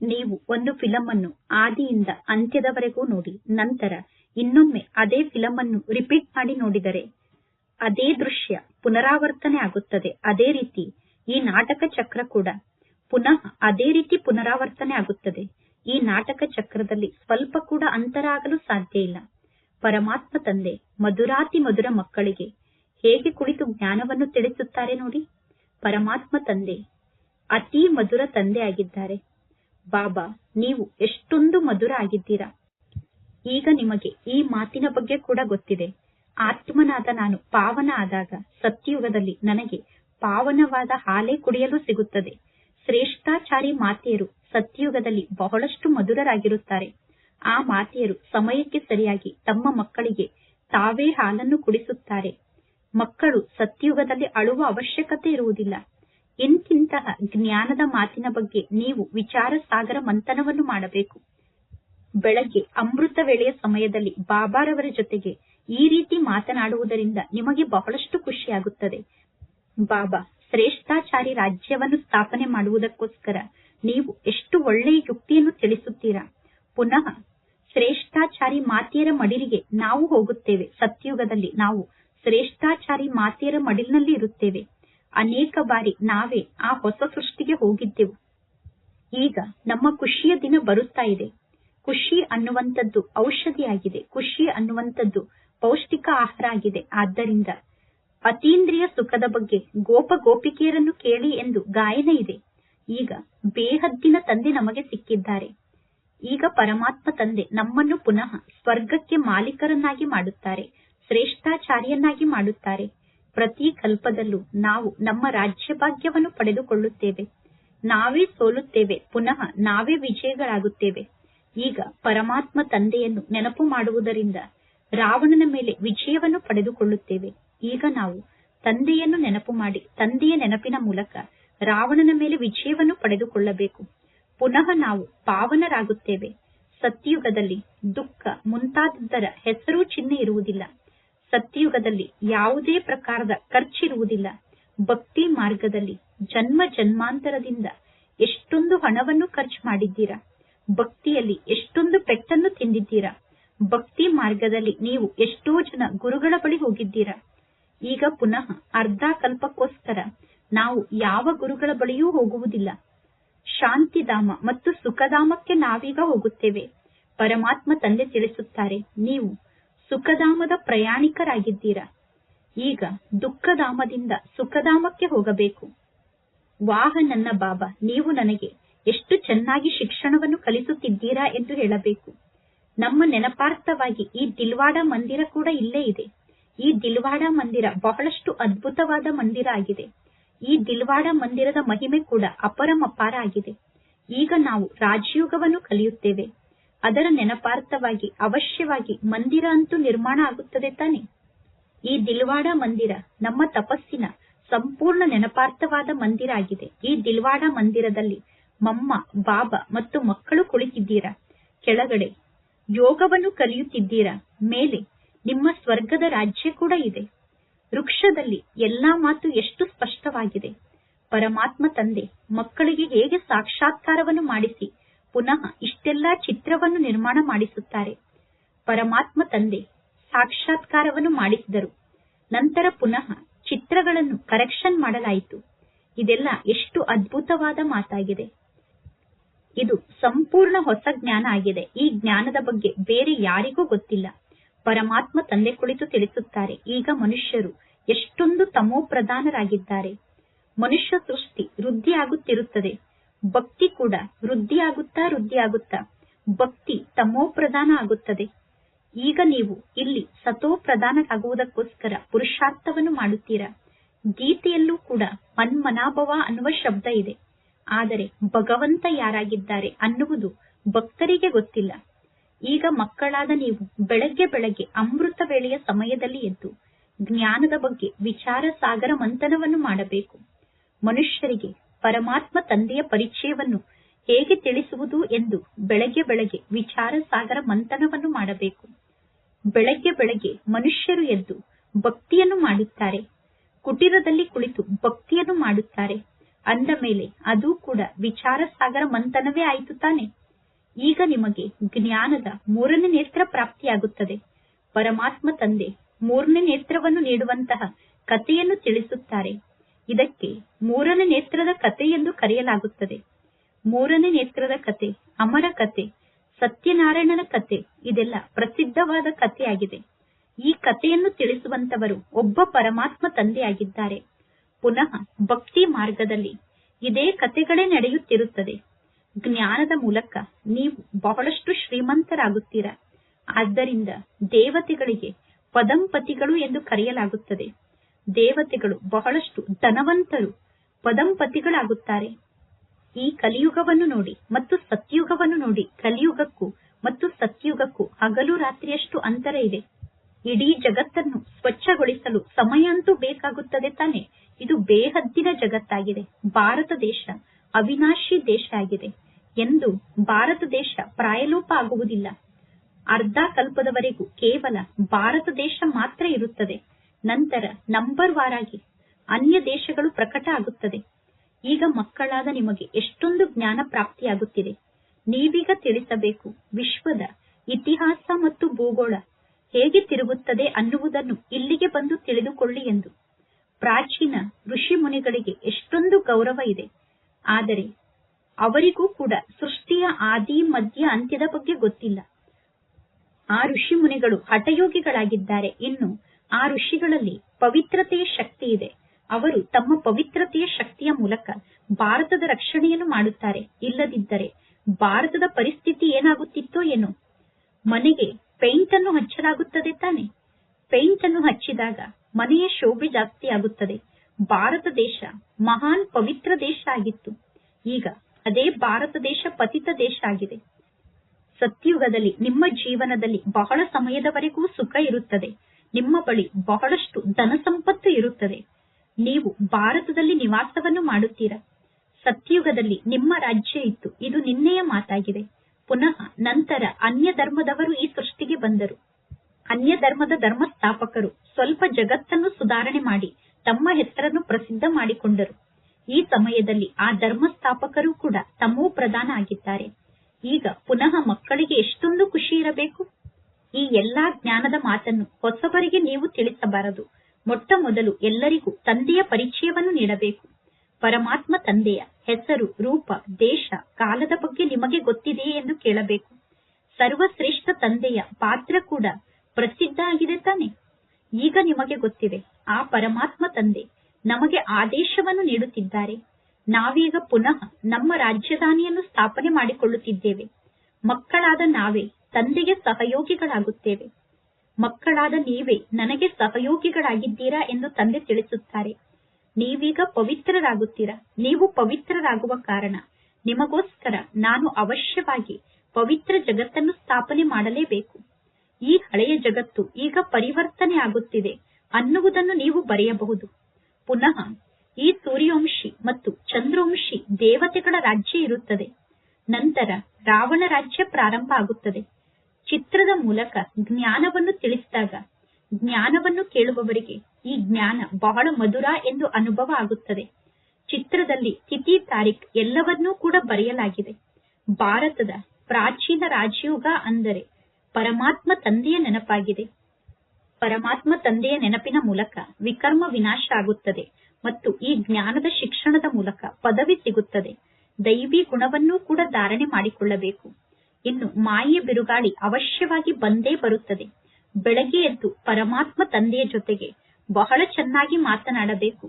ನೀವು ಒಂದು ಫಿಲಂ ಅನ್ನು ಆದಿಯಿಂದ ಅಂತ್ಯದವರೆಗೂ ನೋಡಿ, ನಂತರ ಇನ್ನೊಮ್ಮೆ ಅದೇ ಫಿಲಂ ಅನ್ನು ರಿಪೀಟ್ ಮಾಡಿ ನೋಡಿದರೆ, ಅದೇ ದೃಶ್ಯ ಪುನರಾವರ್ತನೆ ಆಗುತ್ತದೆ. ಅದೇ ರೀತಿ ಈ ನಾಟಕ ಚಕ್ರ ಕೂಡ ಪುನಃ ಅದೇ ರೀತಿ ಪುನರಾವರ್ತನೆ ಆಗುತ್ತದೆ. ಈ ನಾಟಕ ಚಕ್ರದಲ್ಲಿ ಸ್ವಲ್ಪ ಕೂಡ ಅಂತರ ಆಗಲು ಸಾಧ್ಯ ಇಲ್ಲ. ಪರಮಾತ್ಮ ತಂದೆ, ಮಧುರಾತಿ ಮಧುರ ಮಕ್ಕಳಿಗೆ ಹೇಗೆ ಕುಳಿತು ಜ್ಞಾನವನ್ನು ತಿಳಿಸುತ್ತಾರೆ ನೋಡಿ. ಪರಮಾತ್ಮ ತಂದೆ, ಅತಿ ಮಧುರ ತಂದೆ ಆಗಿದ್ದಾರೆ. ಬಾಬಾ, ನೀವು ಎಷ್ಟೊಂದು ಮಧುರ ಆಗಿದ್ದೀರಾ? ಈಗ ನಿಮಗೆ ಈ ಮಾತಿನ ಬಗ್ಗೆ ಕೂಡ ಗೊತ್ತಿದೆ. ಆತ್ಮನಾದ ನಾನು ಪಾವನ ಆದಾಗ ಸತ್ಯುಗದಲ್ಲಿ ನನಗೆ ಪಾವನವಾದ ಹಾಲೇ ಕುಡಿಯಲು ಸಿಗುತ್ತದೆ. ಶ್ರೇಷ್ಠಾಚಾರಿ ಮಾತೆಯರು ಸತ್ಯಯುಗದಲ್ಲಿ ಬಹಳಷ್ಟು ಮಧುರರಾಗಿರುತ್ತಾರೆ. ಆ ಮಾತೆಯರು ಸಮಯಕ್ಕೆ ಸರಿಯಾಗಿ ತಮ್ಮ ಮಕ್ಕಳಿಗೆ ತಾವೇ ಹಾಲನ್ನು ಕುಡಿಸುತ್ತಾರೆ. ಮಕ್ಕಳು ಸತ್ಯಯುಗದಲ್ಲಿ ಅಳುವ ಅವಶ್ಯಕತೆ ಇರುವುದಿಲ್ಲ. ಎಂತಿಂತಹ ಜ್ಞಾನದ ಮಾತಿನ ಬಗ್ಗೆ ನೀವು ವಿಚಾರ ಸಾಗರ ಮಂಥನವನ್ನು ಮಾಡಬೇಕು. ಬೆಳಗ್ಗೆ ಅಮೃತ ವೇಳೆಯ ಸಮಯದಲ್ಲಿ ಬಾಬಾರವರ ಜೊತೆಗೆ ಈ ರೀತಿ ಮಾತನಾಡುವುದರಿಂದ ನಿಮಗೆ ಬಹಳಷ್ಟು ಖುಷಿಯಾಗುತ್ತದೆ. ಬಾಬಾ, ಶ್ರೇಷ್ಠಾಚಾರಿ ರಾಜ್ಯವನ್ನು ಸ್ಥಾಪನೆ ಮಾಡುವುದಕ್ಕೋಸ್ಕರ ನೀವು ಎಷ್ಟು ಒಳ್ಳೆಯ ಯುಕ್ತಿಯನ್ನು ತಿಳಿಸುತ್ತೀರಾ? ಪುನಃ, ಶ್ರೇಷ್ಠಾಚಾರಿ ಮಾತೆಯರ ಮಡಿಲಿಗೆ ನಾವು ಹೋಗುತ್ತೇವೆ. ಸತ್ಯುಗದಲ್ಲಿ ನಾವು ಶ್ರೇಷ್ಠಾಚಾರಿ ಮಾತೆಯರ ಮಡಿಲಿನಲ್ಲಿ ಇರುತ್ತೇವೆ. ಅನೇಕ ಬಾರಿ ನಾವೇ ಆ ಹೊಸ ಸೃಷ್ಟಿಗೆ ಹೋಗಿದ್ದೆವು. ಈಗ ನಮ್ಮ ಖುಷಿಯ ದಿನ ಬರುತ್ತಾ ಇದೆ. ಖುಷಿ ಅನ್ನುವಂಥದ್ದು ಔಷಧಿಯಾಗಿದೆ. ಖುಷಿ ಅನ್ನುವಂಥದ್ದು ಪೌಷ್ಟಿಕ ಆಹಾರ ಆಗಿದೆ. ಆದ್ದರಿಂದ ಅತೀಂದ್ರಿಯ ಸುಖದ ಬಗ್ಗೆ ಗೋಪ ಗೋಪಿಕೆಯರನ್ನು ಕೇಳಿ ಎಂದು ಗಾಯನ ಇದೆ. ಈಗ ಬೇಹದ್ದಿನ ತಂದೆ ನಮಗೆ ಸಿಕ್ಕಿದ್ದಾರೆ. ಈಗ ಪರಮಾತ್ಮ ತಂದೆ ನಮ್ಮನ್ನು ಪುನಃ ಸ್ವರ್ಗಕ್ಕೆ ಮಾಲೀಕರನ್ನಾಗಿ ಮಾಡುತ್ತಾರೆ, ಶ್ರೇಷ್ಠಾಚಾರ್ಯನ್ನಾಗಿ ಮಾಡುತ್ತಾರೆ. ಪ್ರತಿ ಕಲ್ಪದಲ್ಲೂ ನಾವು ನಮ್ಮ ರಾಜ್ಯಭಾಗ್ಯವನ್ನು ಪಡೆದುಕೊಳ್ಳುತ್ತೇವೆ. ನಾವೇ ಸೋಲುತ್ತೇವೆ, ಪುನಃ ನಾವೇ ವಿಜಯಗಳಾಗುತ್ತೇವೆ. ಈಗ ಪರಮಾತ್ಮ ತಂದೆಯನ್ನು ನೆನಪು ಮಾಡುವುದರಿಂದ ರಾವಣನ ಮೇಲೆ ವಿಜಯವನ್ನು ಪಡೆದುಕೊಳ್ಳುತ್ತೇವೆ. ಈಗ ನಾವು ತಂದೆಯನ್ನು ನೆನಪು ಮಾಡಿ, ತಂದೆಯ ನೆನಪಿನ ಮೂಲಕ ರಾವಣನ ಮೇಲೆ ವಿಜಯವನ್ನು ಪಡೆದುಕೊಳ್ಳಬೇಕು. ಪುನಃ ನಾವು ಪಾವನರಾಗುತ್ತೇವೆ. ಸತ್ಯಯುಗದಲ್ಲಿ ದುಃಖ ಮುಂತಾದದ್ದರ ಹೆಸರು ಚಿಹ್ನೆ ಇರುವುದಿಲ್ಲ. ಸತ್ಯಯುಗದಲ್ಲಿ ಯಾವುದೇ ಪ್ರಕಾರದ ಖರ್ಚಿರುವುದಿಲ್ಲ. ಭಕ್ತಿ ಮಾರ್ಗದಲ್ಲಿ ಜನ್ಮ ಜನ್ಮಾಂತರದಿಂದ ಎಷ್ಟೊಂದು ಹಣವನ್ನು ಖರ್ಚು ಮಾಡಿದ್ದೀರಾ? ಭಕ್ತಿಯಲ್ಲಿ ಎಷ್ಟೊಂದು ಪೆಟ್ಟನ್ನು ತಿಂದಿದ್ದೀರಾ? ಭಕ್ತಿ ಮಾರ್ಗದಲ್ಲಿ ನೀವು ಎಷ್ಟೋ ಜನ ಗುರುಗಳ ಬಳಿ ಹೋಗಿದ್ದೀರಾ? ಈಗ ಪುನಃ ಅರ್ಧ ಕಲ್ಪಕ್ಕೋಸ್ಕರ ನಾವು ಯಾವ ಗುರುಗಳ ಬಳಿಯೂ ಹೋಗುವುದಿಲ್ಲ. ಶಾಂತಿಧಾಮ ಮತ್ತು ಸುಖಧಾಮಕ್ಕೆ ನಾವೀಗ ಹೋಗುತ್ತೇವೆ. ಪರಮಾತ್ಮ ತಂದೆ ತಿಳಿಸುತ್ತಾರೆ, ನೀವು ಸುಖಧಾಮದ ಪ್ರಯಾಣಿಕರಾಗಿದ್ದೀರಾ? ಈಗ ದುಃಖಧಾಮದಿಂದ ಸುಖಧಾಮಕ್ಕೆ ಹೋಗಬೇಕು. ವಾಹ, ನನ್ನ ಬಾಬಾ, ನೀವು ನನಗೆ ಎಷ್ಟು ಚೆನ್ನಾಗಿ ಶಿಕ್ಷಣವನ್ನು ಕಲಿಸುತ್ತಿದ್ದೀರಾ ಎಂದು ಹೇಳಬೇಕು. ನಮ್ಮ ನೆನಪಾರ್ಥವಾಗಿ ಈ ದಿಲ್ವಾಡ ಮಂದಿರ ಕೂಡ ಇಲ್ಲೇ ಇದೆ. ಈ ದಿಲ್ವಾಡ ಮಂದಿರ ಬಹಳಷ್ಟು ಅದ್ಭುತವಾದ ಮಂದಿರ ಆಗಿದೆ. ಈ ದಿಲ್ವಾಡ ಮಂದಿರದ ಮಹಿಮೆ ಕೂಡ ಅಪರಮಪಾರ ಆಗಿದೆ. ಈಗ ನಾವು ರಾಜಯೋಗವನ್ನು ಕಲಿಯುತ್ತೇವೆ. ಅದರ ನೆನಪಾರ್ಥವಾಗಿ, ಅವಶ್ಯವಾಗಿ ಮಂದಿರ ಅಂತೂ ನಿರ್ಮಾಣ ಆಗುತ್ತದೆ ತಾನೆ? ಈ ದಿಲ್ವಾಡ ಮಂದಿರ ನಮ್ಮ ತಪಸ್ಸಿನ ಸಂಪೂರ್ಣ ನೆನಪಾರ್ಥವಾದ ಮಂದಿರ ಆಗಿದೆ. ಈ ದಿಲ್ವಾಡ ಮಂದಿರದಲ್ಲಿ ಮಮ್ಮ, ಬಾಬಾ ಮತ್ತು ಮಕ್ಕಳು ಕುಳಿತಿದ್ದೀರಾ? ಕೆಳಗಡೆ ಯೋಗವನ್ನು ಕಲಿಯುತ್ತಿದ್ದೀರಾ? ಮೇಲೆ ನಿಮ್ಮ ಸ್ವರ್ಗದ ರಾಜ್ಯ ಕೂಡ ಇದೆ. ವೃಕ್ಷದಲ್ಲಿ ಎಲ್ಲಾ ಮಾತು ಎಷ್ಟು ಸ್ಪಷ್ಟವಾಗಿದೆ. ಪರಮಾತ್ಮ ತಂದೆ, ಮಕ್ಕಳಿಗೆ ಹೇಗೆ ಸಾಕ್ಷಾತ್ಕಾರವನ್ನು ಮಾಡಿಸಿ, ಪುನಃ ಇಷ್ಟೆಲ್ಲಾ ಚಿತ್ರವನ್ನು ನಿರ್ಮಾಣ ಮಾಡಿಸುತ್ತಾರೆ. ಪರಮಾತ್ಮ ತಂದೆ, ಸಾಕ್ಷಾತ್ಕಾರವನ್ನು ಮಾಡಿಸಿದರು. ನಂತರ ಪುನಃ ಚಿತ್ರಗಳನ್ನು ಕರೆಕ್ಷನ್ ಮಾಡಲಾಯಿತು. ಇದೆಲ್ಲ ಎಷ್ಟು ಅದ್ಭುತವಾದ ಮಾತಾಗಿದೆ. ಇದು ಸಂಪೂರ್ಣ ಹೊಸ ಜ್ಞಾನ ಆಗಿದೆ. ಈ ಜ್ಞಾನದ ಬಗ್ಗೆ ಬೇರೆ ಯಾರಿಗೂ ಗೊತ್ತಿಲ್ಲ. ಪರಮಾತ್ಮ ತಂದೆ ಕುಳಿತು ತಿಳಿಸುತ್ತಾರೆ. ಈಗ ಮನುಷ್ಯರು ಎಷ್ಟೊಂದು ತಮೋ ಪ್ರಧಾನರಾಗಿದ್ದಾರೆ. ಮನುಷ್ಯ ಸೃಷ್ಟಿ ವೃದ್ಧಿಯಾಗುತ್ತಿರುತ್ತದೆ ಭಕ್ತಿ ಕೂಡ ವೃದ್ಧಿಯಾಗುತ್ತಾ ವೃದ್ಧಿಯಾಗುತ್ತಾ ಭಕ್ತಿ ತಮೋ ಪ್ರಧಾನ ಆಗುತ್ತದೆ. ಈಗ ನೀವು ಇಲ್ಲಿ ಸತೋ ಪ್ರಧಾನರಾಗುವುದಕ್ಕೋಸ್ಕರ ಪುರುಷಾರ್ಥವನ್ನು ಮಾಡುತ್ತೀರಾ? ಗೀತೆಯಲ್ಲೂ ಕೂಡ ಮನ್ಮನಾಭವ ಅನ್ನುವ ಶಬ್ದ ಇದೆ. ಆದರೆ ಭಗವಂತ ಯಾರಾಗಿದ್ದಾರೆ ಅನ್ನುವುದು ಭಕ್ತರಿಗೆ ಗೊತ್ತಿಲ್ಲ. ಈಗ ಮಕ್ಕಳಾದ ನೀವು ಬೆಳಗ್ಗೆ ಬೆಳಗ್ಗೆ ಅಮೃತ ವೇಳೆಯ ಸಮಯದಲ್ಲಿ ಎದ್ದು ಜ್ಞಾನದ ಬಗ್ಗೆ ವಿಚಾರ ಸಾಗರ ಮಂಥನವನ್ನು ಮಾಡಬೇಕು. ಮನುಷ್ಯರಿಗೆ ಪರಮಾತ್ಮ ತಂದೆಯ ಪರಿಚಯವನ್ನು ಹೇಗೆ ತಿಳಿಸುವುದು ಎಂದು ಬೆಳಗ್ಗೆ ಬೆಳಗ್ಗೆ ವಿಚಾರ ಸಾಗರ ಮಂಥನವನ್ನು ಮಾಡಬೇಕು. ಬೆಳಗ್ಗೆ ಬೆಳಗ್ಗೆ ಮನುಷ್ಯರು ಎದ್ದು ಭಕ್ತಿಯನ್ನು ಮಾಡುತ್ತಾರೆ ಕುಟೀರದಲ್ಲಿ ಕುಳಿತು ಭಕ್ತಿಯನ್ನು ಮಾಡುತ್ತಾರೆ. ಅಂದ ಮೇಲೆ ಅದು ಕೂಡ ವಿಚಾರ ಸಾಗರ ಮಂಥನವೇ ಆಯಿತು ತಾನೆ. ಈಗ ನಿಮಗೆ ಜ್ಞಾನದ ಮೂರನೇ ನೇತ್ರ ಪ್ರಾಪ್ತಿಯಾಗುತ್ತದೆ. ಪರಮಾತ್ಮ ತಂದೆ ಮೂರನೇ ನೇತ್ರವನ್ನು ನೀಡುವಂತಹ ಕಥೆಯನ್ನು ತಿಳಿಸುತ್ತಾರೆ. ಇದಕ್ಕೆ ಮೂರನೇ ನೇತ್ರದ ಕಥೆ ಎಂದು ಕರೆಯಲಾಗುತ್ತದೆ. ಮೂರನೇ ನೇತ್ರದ ಕತೆ ಅಮರ ಕಥೆ, ಸತ್ಯನಾರಾಯಣನ ಕಥೆ, ಇದೆಲ್ಲ ಪ್ರಸಿದ್ಧವಾದ ಕಥೆಯಾಗಿದೆ. ಈ ಕಥೆಯನ್ನು ತಿಳಿಸುವಂತವರು ಒಬ್ಬ ಪರಮಾತ್ಮ ತಂದೆಯಾಗಿದ್ದಾರೆ. ಪುನಃ ಭಕ್ತಿ ಮಾರ್ಗದಲ್ಲಿ ಇದೇ ಕಥೆಗಳೇ ನಡೆಯುತ್ತಿರುತ್ತದೆ. ಜ್ಞಾನದ ಮೂಲಕ ನೀವು ಬಹಳಷ್ಟು ಶ್ರೀಮಂತರಾಗುತ್ತೀರಾ. ಆದ್ದರಿಂದ ದೇವತೆಗಳಿಗೆ ಪದಂಪತಿಗಳು ಎಂದು ಕರೆಯಲಾಗುತ್ತದೆ. ದೇವತೆಗಳು ಬಹಳಷ್ಟು ಧನವಂತರು, ಪದಂಪತಿಗಳಾಗುತ್ತಾರೆ. ಈ ಕಲಿಯುಗವನ್ನು ನೋಡಿ ಮತ್ತು ಸತ್ಯುಗವನ್ನು ನೋಡಿ, ಕಲಿಯುಗಕ್ಕೂ ಮತ್ತು ಸತ್ಯುಗಕ್ಕೂ ಹಗಲು ರಾತ್ರಿಯಷ್ಟು ಅಂತರ ಇದೆ. ಇಡೀ ಜಗತ್ತನ್ನು ಸ್ವಚ್ಛಗೊಳಿಸಲು ಸಮಯ ಅಂತೂ ಬೇಕಾಗುತ್ತದೆ ತಾನೆ. ಇದು ಬೇಹದ್ದಿನ ಜಗತ್ತಾಗಿದೆ. ಭಾರತ ದೇಶ ಅವಿನಾಶಿ ದೇಶ ಆಗಿದೆ ಎಂದು ಭಾರತ ದೇಶ ಪ್ರಾಯಲೋಪ ಆಗುವುದಿಲ್ಲ. ಅರ್ಧ ಕಲ್ಪದವರೆಗೂ ಕೇವಲ ಭಾರತ ದೇಶ ಮಾತ್ರ ಇರುತ್ತದೆ. ನಂತರ ನಂಬರ್ ವಾರಾಗಿ ಅನ್ಯ ದೇಶಗಳು ಪ್ರಕಟ ಆಗುತ್ತದೆ. ಈಗ ಮಕ್ಕಳಾದ ನಿಮಗೆ ಎಷ್ಟೊಂದು ಜ್ಞಾನ ಪ್ರಾಪ್ತಿಯಾಗುತ್ತಿದೆ. ನೀವೀಗ ತಿಳಿಸಬೇಕು ವಿಶ್ವದ ಇತಿಹಾಸ ಮತ್ತು ಭೂಗೋಳ ಹೇಗೆ ತಿರುಗುತ್ತದೆ ಅನ್ನುವುದನ್ನು ಇಲ್ಲಿಗೆ ಬಂದು ತಿಳಿದುಕೊಳ್ಳಿ ಎಂದು. ಪ್ರಾಚೀನ ಋಷಿ ಮುನಿಗಳಿಗೆ ಎಷ್ಟೊಂದು ಗೌರವ ಇದೆ. ಆದರೆ ಅವರಿಗೂ ಕೂಡ ಸೃಷ್ಟಿಯ ಆದಿ, ಮಧ್ಯ, ಅಂತ್ಯದ ಬಗ್ಗೆ ಗೊತ್ತಿಲ್ಲ. ಆ ಋಷಿ ಮುನಿಗಳು ಹಠಯೋಗಿಗಳಾಗಿದ್ದಾರೆ. ಇನ್ನು ಆ ಋಷಿಗಳಲ್ಲಿ ಪವಿತ್ರತೆಯ ಶಕ್ತಿ ಇದೆ. ಅವರು ತಮ್ಮ ಪವಿತ್ರತೆಯ ಶಕ್ತಿಯ ಮೂಲಕ ಭಾರತದ ರಕ್ಷಣೆಯನ್ನು ಮಾಡುತ್ತಾರೆ. ಇಲ್ಲದಿದ್ದರೆ ಭಾರತದ ಪರಿಸ್ಥಿತಿ ಏನಾಗುತ್ತಿತ್ತೋ ಏನೋ. ಮನೆಗೆ ಪೇಂಟ್ ಅನ್ನು ಹಚ್ಚಲಾಗುತ್ತದೆ ತಾನೆ. ಪೇಂಟ್ ಅನ್ನು ಹಚ್ಚಿದಾಗ ಮನೆಯ ಶೋಭೆ ಜಾಸ್ತಿ ಆಗುತ್ತದೆ ಭಾರತ ದೇಶ ಮಹಾನ್ ಪವಿತ್ರ ದೇಶ ಆಗಿತ್ತು. ಈಗ ಅದೇ ಭಾರತ ದೇಶ ಪತಿತ ದೇಶ ಆಗಿದೆ. ಸತ್ಯುಗದಲ್ಲಿ, ನಿಮ್ಮ ಜೀವನದಲ್ಲಿ ಬಹಳ ಸಮಯದವರೆಗೂ ಸುಖ ಇರುತ್ತದೆ. ನಿಮ್ಮ ಬಳಿ ಬಹಳಷ್ಟು ಧನ ಸಂಪತ್ತು ಇರುತ್ತದೆ. ನೀವು ಭಾರತದಲ್ಲಿ ನಿವಾಸವನ್ನು ಮಾಡುತ್ತೀರಾ? ಸತ್ಯುಗದಲ್ಲಿ ನಿಮ್ಮ ರಾಜ್ಯ ಇತ್ತು. ಇದು ನಿನ್ನೆಯ ಮಾತಾಗಿದೆ. ಪುನಃ ನಂತರ ಅನ್ಯ ಧರ್ಮದವರು ಈ ಸೃಷ್ಟಿಗೆ ಬಂದರು. ಅನ್ಯ ಧರ್ಮದ ಧರ್ಮಸ್ಥಾಪಕರು ಸ್ವಲ್ಪ ಜಗತ್ತನ್ನು ಸುಧಾರಣೆ ಮಾಡಿ ತಮ್ಮ ಹೆಸರನ್ನು ಪ್ರಸಿದ್ಧ ಮಾಡಿಕೊಂಡರು. ಈ ಸಮಯದಲ್ಲಿ ಆ ಧರ್ಮಸ್ಥಾಪಕರು ಕೂಡ ತಮ್ಮೂ ಪ್ರಧಾನ ಆಗಿದ್ದಾರೆ. ಈಗ ಪುನಃ ಮಕ್ಕಳಿಗೆ ಎಷ್ಟೊಂದು ಖುಷಿ ಇರಬೇಕು? ಈ ಎಲ್ಲಾ ಜ್ಞಾನದ ಮಾತನ್ನು ಹೊಸಬರಿಗೆ ನೀವು ತಿಳಿಸಬಾರದು. ಮೊಟ್ಟ ಮೊದಲು ಎಲ್ಲರಿಗೂ ತಂದೆಯ ಪರಿಚಯವನ್ನು ನೀಡಬೇಕು. ಪರಮಾತ್ಮ ತಂದೆಯ ಹೆಸರು, ರೂಪ, ದೇಶ, ಕಾಲದ ಬಗ್ಗೆ ನಿಮಗೆ ಗೊತ್ತಿದೆಯೇ ಎಂದು ಕೇಳಬೇಕು. ಸರ್ವಶ್ರೇಷ್ಠ ತಂದೆಯ ಪಾತ್ರ ಕೂಡ ಪ್ರಸಿದ್ಧ ಆಗಿದೆ ತಾನೆ? ಈಗ ನಿಮಗೆ ಗೊತ್ತಿದೆ, ಆ ಪರಮಾತ್ಮ ತಂದೆ ನಮಗೆ ಆದೇಶವನ್ನು ನೀಡುತ್ತಿದ್ದಾರೆ. ನಾವೀಗ ಪುನಃ ನಮ್ಮ ರಾಜಧಾನಿಯನ್ನು ಸ್ಥಾಪನೆ ಮಾಡಿಕೊಳ್ಳುತ್ತಿದ್ದೇವೆ. ಮಕ್ಕಳಾದ ನಾವೇ ತಂದೆಗೆ ಸಹಯೋಗಿಗಳಾಗುತ್ತೇವೆ. ಮಕ್ಕಳಾದ ನೀವೇ ನನಗೆ ಸಹಯೋಗಿಗಳಾಗಿದ್ದೀರಾ ಎಂದು ತಂದೆ ತಿಳಿಸುತ್ತಾರೆ. ನೀವೀಗ ಪವಿತ್ರರಾಗುತ್ತೀರಾ? ನೀವು ಪವಿತ್ರರಾಗುವ ಕಾರಣ ನಿಮಗೋಸ್ಕರ ನಾನು ಅವಶ್ಯವಾಗಿ ಪವಿತ್ರ ಜಗತ್ತನ್ನು ಸ್ಥಾಪನೆ ಮಾಡಲೇಬೇಕು. ಈ ಹಳೆಯ ಜಗತ್ತು ಈಗ ಪರಿವರ್ತನೆ ಆಗುತ್ತಿದೆ ಅನ್ನುವುದನ್ನು ನೀವು ಬರೆಯಬಹುದು. ಪುನಃ, ಈ ಸೂರ್ಯವಂಶಿ ಮತ್ತು ಚಂದ್ರವಂಶಿ ದೇವತೆಗಳ ರಾಜ್ಯ ಇರುತ್ತದೆ. ನಂತರ ರಾವಣ ರಾಜ್ಯ ಪ್ರಾರಂಭ ಆಗುತ್ತದೆ. ಚಿತ್ರದ ಮೂಲಕ ಜ್ಞಾನವನ್ನು ತಿಳಿಸಿದಾಗ, ಜ್ಞಾನವನ್ನು ಕೇಳುವವರಿಗೆ ಈ ಜ್ಞಾನ ಬಹಳ ಮಧುರ ಎಂದು ಅನುಭವ ಆಗುತ್ತದೆ. ಚಿತ್ರದಲ್ಲಿ ತಿಥಿ ತಾರೀಖ್ ಎಲ್ಲವನ್ನೂ ಕೂಡ ಬರೆಯಲಾಗಿದೆ. ಭಾರತದ ಪ್ರಾಚೀನ ರಾಜಯುಗ ಅಂದರೆ ಪರಮಾತ್ಮ ತಂದೆಯ ನೆನಪಾಗಿದೆ. ಪರಮಾತ್ಮ ತಂದೆಯ ನೆನಪಿನ ಮೂಲಕ ವಿಕರ್ಮ ವಿನಾಶ ಆಗುತ್ತದೆ ಮತ್ತು ಈ ಜ್ಞಾನದ ಶಿಕ್ಷಣದ ಮೂಲಕ ಪದವಿ ಸಿಗುತ್ತದೆ. ದೈವಿ ಗುಣವನ್ನೂ ಕೂಡ ಧಾರಣೆ ಮಾಡಿಕೊಳ್ಳಬೇಕು. ಇನ್ನು ಮಾಯೆಯ ಬಿರುಗಾಳಿ ಅವಶ್ಯವಾಗಿ ಬಂದೇ ಬರುತ್ತದೆ. ಬೆಳಗ್ಗೆ ಎದ್ದು ಪರಮಾತ್ಮ ತಂದೆಯ ಜೊತೆಗೆ ಬಹಳ ಚೆನ್ನಾಗಿ ಮಾತನಾಡಬೇಕು.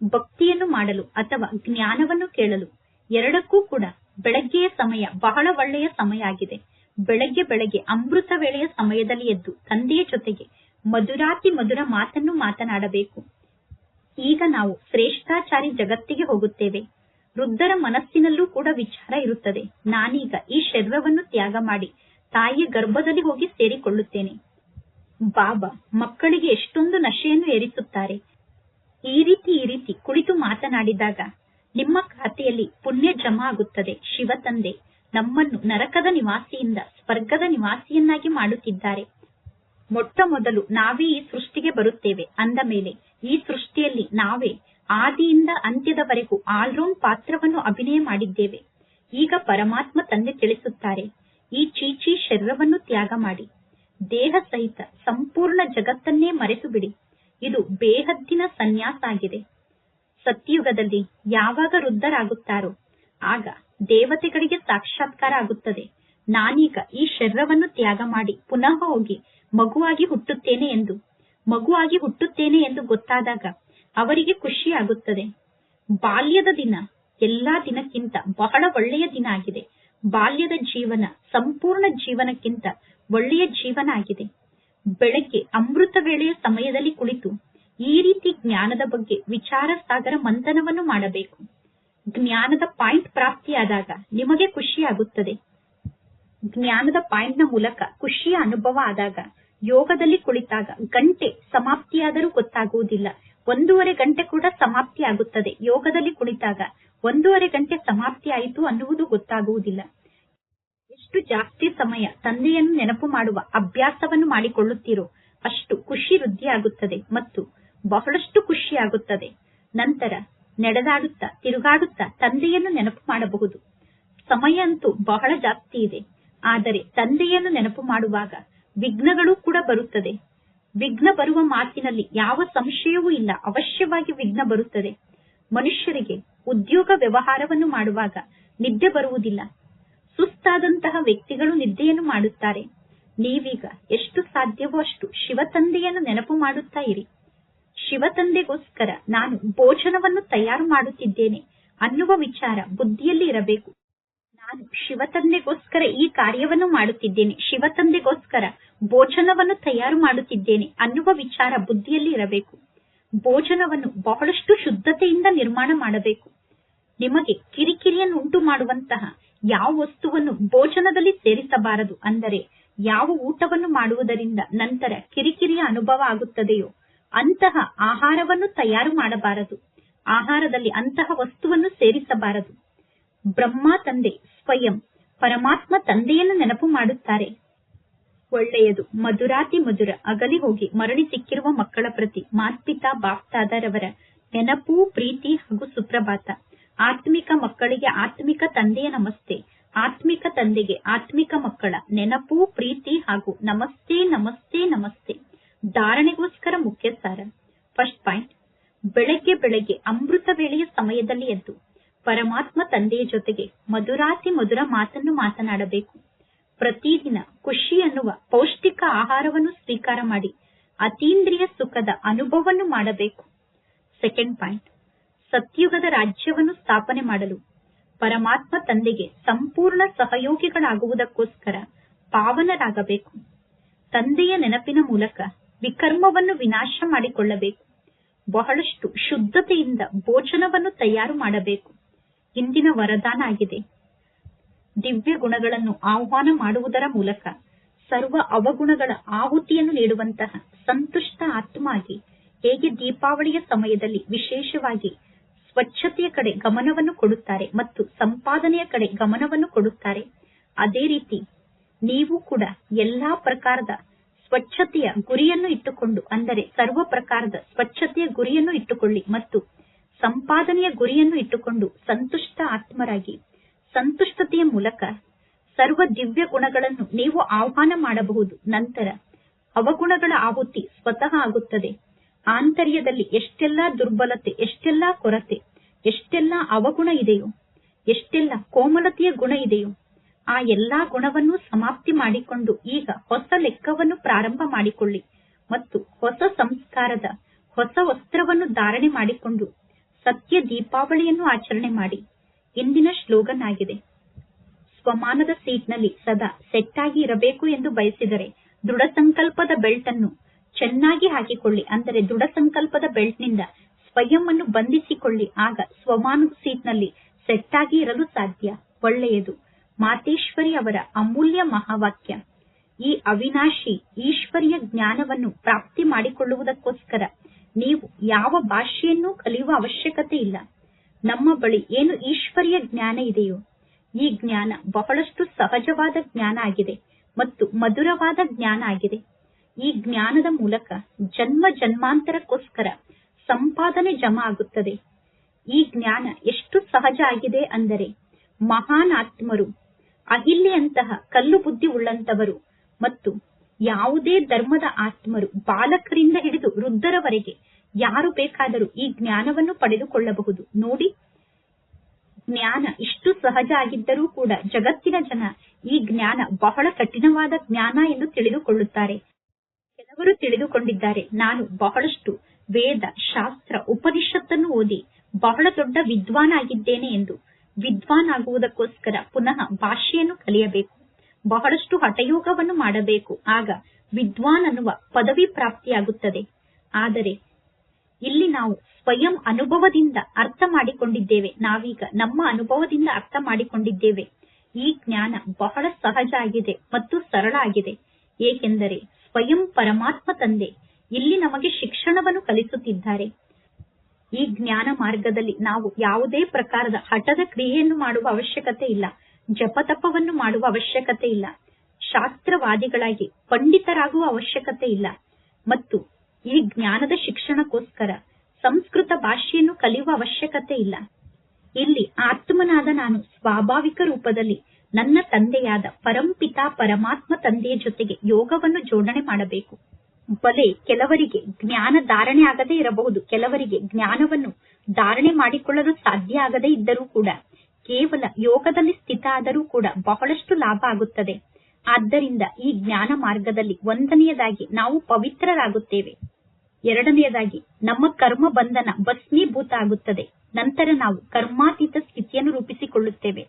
ಭಕ್ತಿಯನ್ನು ಮಾಡಲು ಅಥವಾ ಜ್ಞಾನವನ್ನು ಕೇಳಲು ಎರಡಕ್ಕೂ ಕೂಡ ಬೆಳಗ್ಗೆಯ ಸಮಯ ಬಹಳ ಒಳ್ಳೆಯ ಸಮಯ ಆಗಿದೆ. ಬೆಳಗ್ಗೆ ಬೆಳಗ್ಗೆ ಅಮೃತ ವೇಳೆಯ ಸಮಯದಲ್ಲಿ ಎದ್ದು ತಂದೆಯ ಜೊತೆಗೆ ಮಧುರಾತಿ ಮಧುರ ಮಾತನ್ನು ಮಾತನಾಡಬೇಕು. ಈಗ ನಾವು ಶ್ರೇಷ್ಠಾಚಾರಿ ಜಗತ್ತಿಗೆ ಹೋಗುತ್ತೇವೆ. ವೃದ್ಧರ ಮನಸ್ಸಿನಲ್ಲೂ ಕೂಡ ವಿಚಾರ ಇರುತ್ತದೆ. ನಾನೀಗ ಈ ಶರೀರವನ್ನು ತ್ಯಾಗ ಮಾಡಿ ತಾಯಿಯ ಗರ್ಭದಲ್ಲಿ ಹೋಗಿ ಸೇರಿಕೊಳ್ಳುತ್ತೇನೆ. ಬಾಬಾ, ಮಕ್ಕಳಿಗೆ ಎಷ್ಟೊಂದು ನಶೆಯನ್ನು ಏರಿಸುತ್ತಾರೆ. ಈ ರೀತಿ ಈ ರೀತಿ ಕುಳಿತು ಮಾತನಾಡಿದಾಗ ನಿಮ್ಮ ಖಾತೆಯಲ್ಲಿ ಪುಣ್ಯ ಜಮಾ ಆಗುತ್ತದೆ. ಶಿವ ತಂದೆ ನಮ್ಮನ್ನು ನರಕದ ನಿವಾಸಿಯಿಂದ, ಸ್ವರ್ಗದ ನಿವಾಸಿಯನ್ನಾಗಿ ಮಾಡುತ್ತಿದ್ದಾರೆ. ಮೊಟ್ಟ ಮೊದಲು ನಾವೇ ಈ ಸೃಷ್ಟಿಗೆ ಬರುತ್ತೇವೆ. ಅಂದ ಮೇಲೆ ಈ ಸೃಷ್ಟಿಯಲ್ಲಿ ನಾವೇ ಆದಿಯಿಂದ ಅಂತ್ಯದವರೆಗೂ ಆಲ್ರೌಂಡ್ ಪಾತ್ರವನ್ನು ಅಭಿನಯ ಮಾಡಿದ್ದೇವೆ. ಈಗ ಪರಮಾತ್ಮ ತಂದೆ ತಿಳಿಸುತ್ತಾರೆ, ಈ ಚೀಚಿ ಶರೀರವನ್ನು ತ್ಯಾಗ ಮಾಡಿ. ದೇಹ ಸಹಿತ ಸಂಪೂರ್ಣ ಜಗತ್ತನ್ನೇ ಮರೆತು ಬಿಡಿ ಇದು ಬೇಹದ್ದಿನ ಸನ್ಯಾಸ ಆಗಿದೆ. ಸತ್ಯುಗದಲ್ಲಿ ಯಾವಾಗ ವೃದ್ಧರಾಗುತ್ತಾರೋ, ಆಗ ದೇವತೆಗಳಿಗೆ ಸಾಕ್ಷಾತ್ಕಾರ ಆಗುತ್ತದೆ. ನಾನೀಗ ಈ ಶರೀರವನ್ನು ತ್ಯಾಗ ಮಾಡಿ ಪುನಃ ಹೋಗಿ ಮಗುವಾಗಿ ಹುಟ್ಟುತ್ತೇನೆ ಎಂದು, ಮಗುವಾಗಿ ಹುಟ್ಟುತ್ತೇನೆ ಎಂದು ಗೊತ್ತಾದಾಗ ಅವರಿಗೆ ಖುಷಿಯಾಗುತ್ತದೆ. ಬಾಲ್ಯದ ದಿನ ಎಲ್ಲಾ ದಿನಕ್ಕಿಂತ ಬಹಳ ಒಳ್ಳೆಯ ದಿನ ಆಗಿದೆ. ಬಾಲ್ಯದ ಜೀವನ, ಸಂಪೂರ್ಣ ಜೀವನಕ್ಕಿಂತ ಒಳ್ಳೆಯ ಜೀವನ ಆಗಿದೆ. ಬೆಳಗ್ಗೆ ಅಮೃತ ವೇಳೆಯ ಸಮಯದಲ್ಲಿ ಕುಳಿತು ಈ ರೀತಿ ಜ್ಞಾನದ ಬಗ್ಗೆ ವಿಚಾರ ಸಾಗರ ಮಂಥನವನ್ನು ಮಾಡಬೇಕು. ಜ್ಞಾನದ ಪಾಯಿಂಟ್ ಪ್ರಾಪ್ತಿಯಾದಾಗ ನಿಮಗೆ ಖುಷಿಯಾಗುತ್ತದೆ. ಜ್ಞಾನದ ಪಾಯಿಂಟ್ನ ಮೂಲಕ ಖುಷಿಯ ಅನುಭವ ಆದಾಗ, ಯೋಗದಲ್ಲಿ ಕುಳಿತಾಗ ಗಂಟೆ ಸಮಾಪ್ತಿಯಾದರೂ ಗೊತ್ತಾಗುವುದಿಲ್ಲ. ಒಂದೂವರೆ ಗಂಟೆ ಕೂಡ ಸಮಾಪ್ತಿ ಆಗುತ್ತದೆ ಯೋಗದಲ್ಲಿ ಕುಳಿತಾಗ ಒಂದೂವರೆ ಗಂಟೆ ಸಮಾಪ್ತಿ ಆಯಿತು ಅನ್ನುವುದು ಗೊತ್ತಾಗುವುದಿಲ್ಲ. ಎಷ್ಟು ಜಾಸ್ತಿ ಸಮಯ ತಂದೆಯನ್ನು ನೆನಪು ಮಾಡುವ ಅಭ್ಯಾಸವನ್ನು ಮಾಡಿಕೊಳ್ಳುತ್ತೀರೋ ಅಷ್ಟು ಖುಷಿ ವೃದ್ಧಿಯಾಗುತ್ತದೆ ಮತ್ತು ಬಹಳಷ್ಟು ಖುಷಿಯಾಗುತ್ತದೆ. ನಂತರ ನಡೆದಾಡುತ್ತಾ, ತಿರುಗಾಡುತ್ತಾ ತಂದೆಯನ್ನು ನೆನಪು ಮಾಡಬಹುದು. ಸಮಯ ಅಂತೂ ಬಹಳ ಜಾಸ್ತಿ ಇದೆ. ಆದರೆ ತಂದೆಯನ್ನು ನೆನಪು ಮಾಡುವಾಗ ವಿಘ್ನಗಳು ಕೂಡ ಬರುತ್ತದೆ. ವಿಘ್ನ ಬರುವ ಮಾತಿನಲ್ಲಿ ಯಾವ ಸಂಶಯವೂ ಇಲ್ಲ. ಅವಶ್ಯವಾಗಿ ವಿಘ್ನ ಬರುತ್ತದೆ. ಮನುಷ್ಯರಿಗೆ ಉದ್ಯೋಗ ವ್ಯವಹಾರವನ್ನು ಮಾಡುವಾಗ ನಿದ್ದೆ ಬರುವುದಿಲ್ಲ. ಸುಸ್ತಾದಂತಹ ವ್ಯಕ್ತಿಗಳು ನಿದ್ದೆಯನ್ನು ಮಾಡುತ್ತಾರೆ. ನೀವೀಗ ಎಷ್ಟು ಸಾಧ್ಯವೋ ಅಷ್ಟು ಶಿವತಂದೆಯನ್ನು ನೆನಪು ಮಾಡುತ್ತಾ ಇರಿ. ಶಿವತಂದೆಗೋಸ್ಕರ ನಾನು ಭೋಜನವನ್ನು ತಯಾರು ಮಾಡುತ್ತಿದ್ದೇನೆ ಅನ್ನುವ ವಿಚಾರ ಬುದ್ಧಿಯಲ್ಲಿ ಇರಬೇಕು. ನಾನು ಶಿವತಂದೆಗೋಸ್ಕರ ಈ ಕಾರ್ಯವನ್ನು ಮಾಡುತ್ತಿದ್ದೇನೆ. ಶಿವತಂದೆಗೋಸ್ಕರ ಭೋಜನವನ್ನು ತಯಾರು ಮಾಡುತ್ತಿದ್ದೇನೆ ಅನ್ನುವ ವಿಚಾರ ಬುದ್ಧಿಯಲ್ಲಿ ಇರಬೇಕು. ಭೋಜನವನ್ನು ಬಹಳಷ್ಟು ಶುದ್ಧತೆಯಿಂದ ನಿರ್ಮಾಣ ಮಾಡಬೇಕು. ನಿಮಗೆ ಕಿರಿಕಿರಿಯನ್ನು ಉಂಟು ಮಾಡುವಂತಹ ಯಾವ ವಸ್ತುವನ್ನು ಭೋಜನದಲ್ಲಿ ಸೇರಿಸಬಾರದು ಅಂದರೆ ಯಾವ ಊಟವನ್ನು ಮಾಡುವುದರಿಂದ ನಂತರ ಕಿರಿಕಿರಿಯ ಅನುಭವ ಆಗುತ್ತದೆಯೋ ಅಂತಹ ಆಹಾರವನ್ನು ತಯಾರು ಮಾಡಬಾರದು. ಆಹಾರದಲ್ಲಿ ಅಂತಹ ವಸ್ತುವನ್ನು ಸೇರಿಸಬಾರದು. ಬ್ರಹ್ಮ ತಂದೆ ಸ್ವಯಂ ಪರಮಾತ್ಮ ತಂದೆಯನ್ನು ನೆನಪು ಮಾಡುತ್ತಾರೆ. ಒಳ್ಳೆಯದು. ಮಧುರಾತಿ ಮಧುರ ಅಗಲಿ ಹೋಗಿ ಮರಳಿ ಸಿಕ್ಕಿರುವ ಮಕ್ಕಳ ಪ್ರತಿ ಮಾತ್ಪಿತಾ ಬಾಪ್ತಾದರವರ ನೆನಪು, ಪ್ರೀತಿ ಹಾಗೂ ಸುಪ್ರಭಾತ. ಆತ್ಮಿಕ ಮಕ್ಕಳಿಗೆ ಆತ್ಮಿಕ ತಂದೆಯ ನಮಸ್ತೆ. ಆತ್ಮಿಕ ತಂದೆಗೆ ಆತ್ಮಿಕ ಮಕ್ಕಳ ನೆನಪು, ಪ್ರೀತಿ ಹಾಗೂ ನಮಸ್ತೆ ನಮಸ್ತೆ ನಮಸ್ತೆ. ಧಾರಣೆಗೋಸ್ಕರ ಮುಖ್ಯ ಸಾರ ಫಸ್ಟ್ ಪಾಯಿಂಟ್ ಬೆಳಗ್ಗೆ ಬೆಳಗ್ಗೆ ಅಮೃತ ವೇಳೆಯ ಸಮಯದಲ್ಲಿ ಎದ್ದು ಪರಮಾತ್ಮ ತಂದೆಯ ಜೊತೆಗೆ ಮಧುರಾತಿ ಮಧುರ ಮಾತನ್ನು ಮಾತನಾಡಬೇಕು. ಪ್ರತಿದಿನ ಖುಷಿ ಅನ್ನುವ ಪೌಷ್ಟಿಕ ಆಹಾರವನ್ನು ಸ್ವೀಕಾರ ಮಾಡಿ ಅತೀಂದ್ರಿಯ ಸುಖದ ಅನುಭವವನ್ನು ಮಾಡಬೇಕು. ಸೆಕೆಂಡ್ ಪಾಯಿಂಟ್ ಸತ್ಯುಗದ ರಾಜ್ಯವನ್ನು ಸ್ಥಾಪನೆ ಮಾಡಲು ಪರಮಾತ್ಮ ತಂದೆಗೆ ಸಂಪೂರ್ಣ ಸಹಯೋಗಿಗಳಾಗುವುದಕ್ಕೋಸ್ಕರ ಪಾವನರಾಗಬೇಕು. ತಂದೆಯ ನೆನಪಿನ ಮೂಲಕ ವಿಕರ್ಮವನ್ನು ವಿನಾಶ ಮಾಡಿಕೊಳ್ಳಬೇಕು. ಬಹಳಷ್ಟು ಶುದ್ಧತೆಯಿಂದ ಭೋಜನವನ್ನು ತಯಾರು ಮಾಡಬೇಕು. ಇಂದಿನ ವರದಾನ ಆಗಿದೆ. ದಿವ್ಯ ಗುಣಗಳನ್ನು ಆಹ್ವಾನ ಮಾಡುವುದರ ಮೂಲಕ ಸರ್ವ ಅವಗುಣಗಳ ಆಹುತಿಯನ್ನು ನೀಡುವಂತಹ ಸಂತುಷ್ಟ ಆತ್ಮ ಆಗಿ ಹೇಗೆ ದೀಪಾವಳಿಯ ಸಮಯದಲ್ಲಿ ವಿಶೇಷವಾಗಿ ಸ್ವಚ್ಛತೆಯ ಕಡೆ ಗಮನವನ್ನು ಕೊಡುತ್ತಾರೆ ಮತ್ತು ಸಂಪಾದನೆಯ ಕಡೆ ಗಮನವನ್ನು ಕೊಡುತ್ತಾರೆ, ಅದೇ ರೀತಿ ನೀವು ಕೂಡ ಎಲ್ಲಾ ಪ್ರಕಾರದ ಸ್ವಚ್ಛತೆಯ ಗುರಿಯನ್ನು ಇಟ್ಟುಕೊಂಡು, ಅಂದರೆ ಸರ್ವ ಪ್ರಕಾರದ ಸ್ವಚ್ಛತೆಯ ಗುರಿಯನ್ನು ಇಟ್ಟುಕೊಳ್ಳಿ ಮತ್ತು ಸಂಪಾದನೆಯ ಗುರಿಯನ್ನು ಇಟ್ಟುಕೊಂಡು ಸಂತುಷ್ಟ ಆತ್ಮರಾಗಿ, ಸಂತುಷ್ಟತೆಯ ಮೂಲಕ ಸರ್ವ ದಿವ್ಯ ಗುಣಗಳನ್ನು ನೀವು ಆಹ್ವಾನ ಮಾಡಬಹುದು. ನಂತರ ಅವಗುಣಗಳ ಆಹುತಿ ಸ್ವತಃ ಆಗುತ್ತದೆ. ಆಂತರ್ಯದಲ್ಲಿ ಎಷ್ಟೆಲ್ಲಾ ದುರ್ಬಲತೆ, ಎಷ್ಟೆಲ್ಲಾ ಕೊರತೆ, ಎಷ್ಟೆಲ್ಲಾ ಅವಗುಣ ಇದೆಯೋ, ಎಷ್ಟೆಲ್ಲ ಕೋಮಲತೆಯ ಗುಣ ಇದೆಯೋ ಆ ಎಲ್ಲಾ ಗುಣವನ್ನು ಸಮಾಪ್ತಿ ಮಾಡಿಕೊಂಡು ಈಗ ಹೊಸ ಲೆಕ್ಕವನ್ನು ಪ್ರಾರಂಭ ಮಾಡಿಕೊಳ್ಳಿ ಮತ್ತು ಹೊಸ ಸಂಸ್ಕಾರದ ಹೊಸ ವಸ್ತ್ರವನ್ನು ಧಾರಣೆ ಮಾಡಿಕೊಂಡು ಸತ್ಯ ದೀಪಾವಳಿಯನ್ನು ಆಚರಣೆ ಮಾಡಿ. ಇಂದಿನ ಶ್ಲೋಗನ್ ಆಗಿದೆ ಸ್ವಮಾನದ ಸೀಟ್ನಲ್ಲಿ ಸದಾ ಸೆಟ್ ಆಗಿ ಇರಬೇಕು ಎಂದು ಬಯಸಿದರೆ ದೃಢ ಸಂಕಲ್ಪದ ಬೆಲ್ಟ್ ಅನ್ನು ಚೆನ್ನಾಗಿ ಹಾಕಿಕೊಳ್ಳಿ. ಅಂದರೆ ದೃಢ ಸಂಕಲ್ಪದ ಬೆಲ್ಟ್ನಿಂದ ಸ್ವಯಂ ಅನ್ನು ಬಂಧಿಸಿಕೊಳ್ಳಿ. ಆಗ ಸ್ವಮಾನದ ಸೀಟ್ನಲ್ಲಿ ಸೆಟ್ ಆಗಿ ಇರಲು ಸಾಧ್ಯ. ಒಳ್ಳೆಯದು. ಮಾತೇಶ್ವರಿ ಅವರ ಅಮೂಲ್ಯ ಮಹಾವಾಕ್ಯ. ಈ ಅವಿನಾಶಿ ಈಶ್ವರಿಯ ಜ್ಞಾನವನ್ನು ಪ್ರಾಪ್ತಿ ಮಾಡಿಕೊಳ್ಳುವುದಕ್ಕೋಸ್ಕರ ನೀವು ಯಾವ ಭಾಷೆಯನ್ನೂ ಕಲಿಯುವ ಅವಶ್ಯಕತೆ ಇಲ್ಲ. ನಮ್ಮ ಬಳಿ ಏನು ಈಶ್ವರಿಯ ಜ್ಞಾನ ಇದೆಯೋ, ಈ ಜ್ಞಾನ ಬಹಳಷ್ಟು ಸಹಜವಾದ ಜ್ಞಾನ ಆಗಿದೆ ಮತ್ತು ಮಧುರವಾದ ಜ್ಞಾನ ಆಗಿದೆ. ಈ ಜ್ಞಾನದ ಮೂಲಕ ಜನ್ಮ ಜನ್ಮಾಂತರಕ್ಕೋಸ್ಕರ ಸಂಪಾದನೆ ಜಮಾ ಆಗುತ್ತದೆ. ಈ ಜ್ಞಾನ ಎಷ್ಟು ಸಹಜ ಆಗಿದೆ ಅಂದರೆ ಮಹಾನ್ ಆತ್ಮರು ಅಹಿಲ್ಯಂತಹ ಕಲ್ಲು ಬುದ್ಧಿ ಉಳ್ಳಂತವರು ಮತ್ತು ಯಾವುದೇ ಧರ್ಮದ ಆತ್ಮರು ಬಾಲಕರಿಂದ ಹಿಡಿದು ವೃದ್ಧರವರೆಗೆ ಯಾರು ಬೇಕಾದರೂ ಈ ಜ್ಞಾನವನ್ನು ಪಡೆದುಕೊಳ್ಳಬಹುದು. ನೋಡಿ, ಜ್ಞಾನ ಇಷ್ಟು ಸಹಜ ಆಗಿದ್ದರೂ ಕೂಡ ಜಗತ್ತಿನ ಜನ ಈ ಜ್ಞಾನ ಬಹಳ ಕಠಿಣವಾದ ಜ್ಞಾನ ಎಂದು ತಿಳಿದುಕೊಳ್ಳುತ್ತಾರೆ. ಕೆಲವರು ತಿಳಿದುಕೊಂಡಿದ್ದಾರೆ, ನಾನು ಬಹಳಷ್ಟು ವೇದ, ಶಾಸ್ತ್ರ, ಉಪನಿಷತ್ತನ್ನು ಓದಿ ಬಹಳ ದೊಡ್ಡ ವಿದ್ವಾನ್ ಆಗಿದ್ದೇನೆ ಎಂದು. ವಿದ್ವಾನ್ ಆಗುವುದಕ್ಕೋಸ್ಕರ ಪುನಃ ಭಾಷೆಯನ್ನು ಕಲಿಯಬೇಕು. ಬಹಳಷ್ಟು ಹಠಯೋಗವನ್ನು ಮಾಡಬೇಕು. ಆಗ ವಿದ್ವಾನ್ ಅನ್ನುವ ಪದವಿ ಪ್ರಾಪ್ತಿಯಾಗುತ್ತದೆ. ಆದರೆ ಇಲ್ಲಿ ನಾವು ಸ್ವಯಂ ಅನುಭವದಿಂದ ಅರ್ಥ ಮಾಡಿಕೊಂಡಿದ್ದೇವೆ. ನಾವೀಗ ನಮ್ಮ ಅನುಭವದಿಂದ ಅರ್ಥ ಮಾಡಿಕೊಂಡಿದ್ದೇವೆ. ಈ ಜ್ಞಾನ ಬಹಳ ಸಹಜ ಆಗಿದೆ ಮತ್ತು ಸರಳ ಆಗಿದೆ. ಏಕೆಂದರೆ ಸ್ವಯಂ ಪರಮಾತ್ಮ ತಂದೆ ಇಲ್ಲಿ ನಮಗೆ ಶಿಕ್ಷಣವನ್ನು ಕಲಿಸುತ್ತಿದ್ದಾರೆ. ಈ ಜ್ಞಾನ ಮಾರ್ಗದಲ್ಲಿ ನಾವು ಯಾವುದೇ ಪ್ರಕಾರದ ಹಠದ ಕ್ರಿಯೆಯನ್ನು ಮಾಡುವ ಅವಶ್ಯಕತೆ ಇಲ್ಲ. ಜಪತಪವನ್ನು ಮಾಡುವ ಅವಶ್ಯಕತೆ ಇಲ್ಲ. ಶಾಸ್ತ್ರವಾದಿಗಳಾಗಿ ಪಂಡಿತರಾಗುವ ಅವಶ್ಯಕತೆ ಇಲ್ಲ. ಮತ್ತು ಈ ಜ್ಞಾನದ ಶಿಕ್ಷಣಕ್ಕೋಸ್ಕರ ಸಂಸ್ಕೃತ ಭಾಷೆಯನ್ನು ಕಲಿಯುವ ಅವಶ್ಯಕತೆ ಇಲ್ಲ. ಇಲ್ಲಿ ಆತ್ಮನಾದ ನಾನು ಸ್ವಾಭಾವಿಕ ರೂಪದಲ್ಲಿ ನನ್ನ ತಂದೆಯಾದ ಪರಂಪಿತಾ ಪರಮಾತ್ಮ ತಂದೆಯ ಜೊತೆಗೆ ಯೋಗವನ್ನು ಜೋಡಣೆ ಮಾಡಬೇಕು. ಬಲೆ ಕೆಲವರಿಗೆ ಜ್ಞಾನ ಧಾರಣೆ ಆಗದೇ ಇರಬಹುದು. ಕೆಲವರಿಗೆ ಜ್ಞಾನವನ್ನು ಧಾರಣೆ ಮಾಡಿಕೊಳ್ಳಲು ಸಾಧ್ಯ ಆಗದೇ ಇದ್ದರೂ ಕೂಡ, ಕೇವಲ ಯೋಗದಲ್ಲಿ ಸ್ಥಿತ ಆದರೂ ಕೂಡ ಬಹಳಷ್ಟು ಲಾಭ ಆಗುತ್ತದೆ. ಆದ್ದರಿಂದ ಈ ಜ್ಞಾನ ಮಾರ್ಗದಲ್ಲಿ ಒಂದನೆಯದಾಗಿ ನಾವು ಪವಿತ್ರರಾಗುತ್ತೇವೆ. ಎರಡನೆಯದಾಗಿ, ನಮ್ಮ ಕರ್ಮ ಬಂಧನ ಭಸ್ಮೀಭೂತ ಆಗುತ್ತದೆ. ನಂತರ ನಾವು ಕರ್ಮಾತೀತ ಸ್ಥಿತಿಯನ್ನು ರೂಪಿಸಿಕೊಳ್ಳುತ್ತೇವೆ.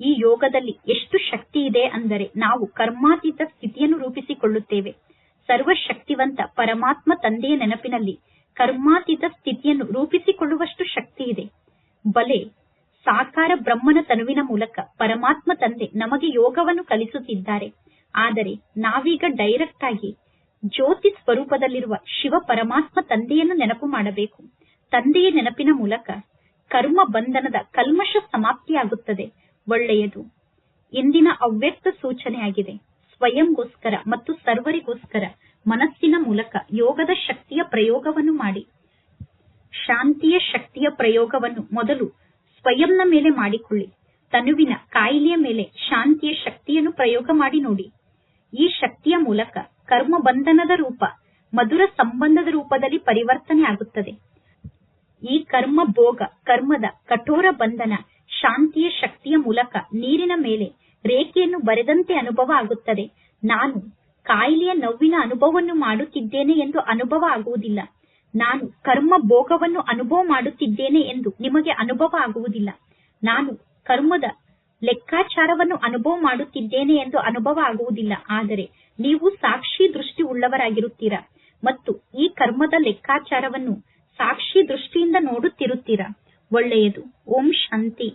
ಈ ಯೋಗದಲ್ಲಿ ಎಷ್ಟು ಶಕ್ತಿ ಇದೆ ಅಂದರೆ ನಾವು ಕರ್ಮಾತೀತ ಸ್ಥಿತಿಯನ್ನು ರೂಪಿಸಿಕೊಳ್ಳುತ್ತೇವೆ. ಸರ್ವಶಕ್ತಿವಂತ ಪರಮಾತ್ಮ ತಂದೆಯ ನೆನಪಿನಲ್ಲಿ ಕರ್ಮಾತೀತ ಸ್ಥಿತಿಯನ್ನು ರೂಪಿಸಿಕೊಳ್ಳುವಷ್ಟು ಶಕ್ತಿ ಇದೆ. ಬಲೆ, ಸಾಕಾರ ಬ್ರಹ್ಮನ ತನುವಿನ ಮೂಲಕ ಪರಮಾತ್ಮ ತಂದೆ ನಮಗೆ ಯೋಗವನ್ನು ಕಲಿಸುತ್ತಿದ್ದಾರೆ. ಆದರೆ ನಾವೀಗ ಡೈರೆಕ್ಟ್ ಆಗಿ ಜ್ಯೋತಿ ಸ್ವರೂಪದಲ್ಲಿರುವ ಶಿವ ಪರಮಾತ್ಮ ತಂದೆಯನ್ನು ನೆನಪು ಮಾಡಬೇಕು. ತಂದೆಯ ನೆನಪಿನ ಮೂಲಕ ಕರ್ಮ ಬಂಧನದ ಕಲ್ಮಶ ಸಮಾಪ್ತಿಯಾಗುತ್ತದೆ. ಒಳ್ಳೆಯದು. ಇಂದಿನ ಅವ್ಯಕ್ತ ಸೂಚನೆಯಾಗಿದೆ. ಸ್ವಯಂಗೋಸ್ಕರ ಮತ್ತು ಸರ್ವರಿಗೋಸ್ಕರ ಮನಸ್ಸಿನ ಮೂಲಕ ಯೋಗದ ಶಕ್ತಿಯ ಪ್ರಯೋಗವನ್ನು ಮಾಡಿ. ಶಾಂತಿಯ ಶಕ್ತಿಯ ಪ್ರಯೋಗವನ್ನು ಮೊದಲು ಸ್ವಯಂನ ಮೇಲೆ ಮಾಡಿಕೊಳ್ಳಿ. ತನುವಿನ ಕಾಯಿಲೆಯ ಮೇಲೆ ಶಾಂತಿಯ ಶಕ್ತಿಯನ್ನು ಪ್ರಯೋಗ ಮಾಡಿ ನೋಡಿ. ಈ ಶಕ್ತಿಯ ಮೂಲಕ ಕರ್ಮ ಬಂಧನದ ರೂಪ, ಮಧುರ ಸಂಬಂಧದ ರೂಪದಲ್ಲಿ ಪರಿವರ್ತನೆ ಆಗುತ್ತದೆ. ಈ ಕರ್ಮ ಭೋಗ, ಕರ್ಮದ ಕಠೋರ ಬಂಧನ ಶಾಂತಿಯ ಶಕ್ತಿಯ ಮೂಲಕ ನೀರಿನ ಮೇಲೆ ರೇಖೆಯನ್ನು ಬರೆದಂತೆ ಅನುಭವ ಆಗುತ್ತದೆ. ನಾನು ಕಾಯಿಲೆಯ ನೋವಿನ ಅನುಭವವನ್ನು ಮಾಡುತ್ತಿದ್ದೇನೆ ಎಂದು ಅನುಭವ ಆಗುವುದಿಲ್ಲ. ನಾನು ಕರ್ಮ ಭೋಗವನ್ನು ಅನುಭವ ಮಾಡುತ್ತಿದ್ದೇನೆ ಎಂದು ನಿಮಗೆ ಅನುಭವ ಆಗುವುದಿಲ್ಲ. ನಾನು ಕರ್ಮದ ಲೆಕ್ಕಾಚಾರವನ್ನು ಅನುಭವ ಮಾಡುತ್ತಿದ್ದೇನೆ ಎಂದು ಅನುಭವ ಆಗುವುದಿಲ್ಲ. ಆದರೆ ನೀವು ಸಾಕ್ಷಿ ದೃಷ್ಟಿ ಉಳ್ಳವರಾಗಿರುತ್ತೀರಾ? ಮತ್ತು ಈ ಕರ್ಮದ ಲೆಕ್ಕಾಚಾರವನ್ನು ಸಾಕ್ಷಿ ದೃಷ್ಟಿಯಿಂದ ನೋಡುತ್ತಿರುತ್ತೀರಾ? ಒಳ್ಳೆಯದು. ಓಂ ಶಾಂತಿ.